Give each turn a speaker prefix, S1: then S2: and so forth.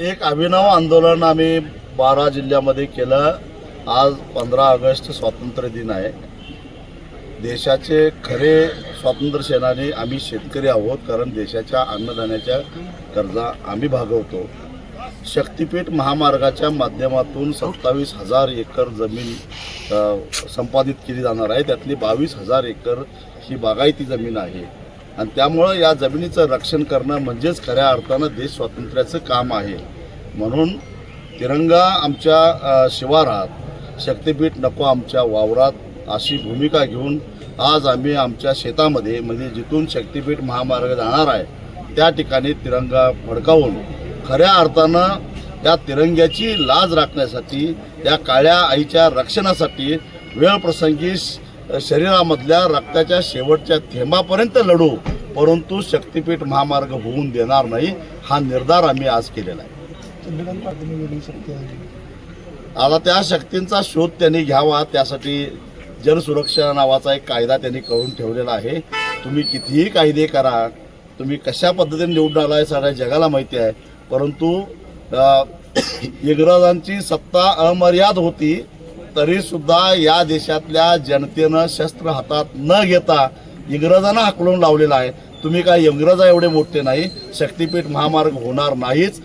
S1: एक अभिनव आंदोलन आम्ही बारा जिल्ह्यामध्ये केलं. आज पंधरा ऑगस्ट स्वातंत्र्य दिन आहे. देशाचे खरे स्वातंत्र्य सेनानी आम्ही शेतकरी आहोत कारण देशाच्या अन्नधान्याच्या गरजा आम्ही भागवतो. शक्तिपीठ महामार्गाच्या माध्यमातून सत्तावीस हजार एकर जमीन संपादित केली जाणार आहे. त्यातली बावीस हजार एकर ही बागायती जमीन आहे. आणि त्यामुळं या जमिनीचं रक्षण करणं म्हणजेच खऱ्या अर्थानं देश स्वातंत्र्याचं काम आहे. म्हणून तिरंगा आमच्या शिवारात शक्तिपीठ नको आमच्या वावरात अशी भूमिका घेऊन आज आम्ही आमच्या शेतामध्ये म्हणजे जिथून शक्तिपीठ महामार्ग जाणार आहे त्या ठिकाणी तिरंगा फडकावून खऱ्या अर्थानं त्या तिरंग्याची लाज राखण्यासाठी त्या काळ्या आईच्या रक्षणासाठी वेळप्रसंगी शरीरामधल्या रक्ताच्या शेवटच्या थेंबापर्यंत लढू परंतु शक्तिपीठ महामार्ग होऊन देणार नाही हा निर्धार आम्ही आज केलेला आहे. आता त्या शक्तींचा शोध त्यांनी घ्यावा त्यासाठी जनसुरक्षा नावाचा एक कायदा त्यांनी करून ठेवलेला आहे. तुम्ही कितीही कायदे करा तुम्ही कशा पद्धतीने निवडून आला आहे सगळ्या जगाला माहिती आहे परंतु इंग्रजांची सत्ता अमर्याद होती तरी सुद्धा या देशातल्या जनतेनं शस्त्र हातात न घेता इंग्रजांना हाकलून लावलेला आहे. तुम्ही काय इंग्रजा एवढे मोठे नाही शक्तीपीठ महामार्ग होणार नाहीच.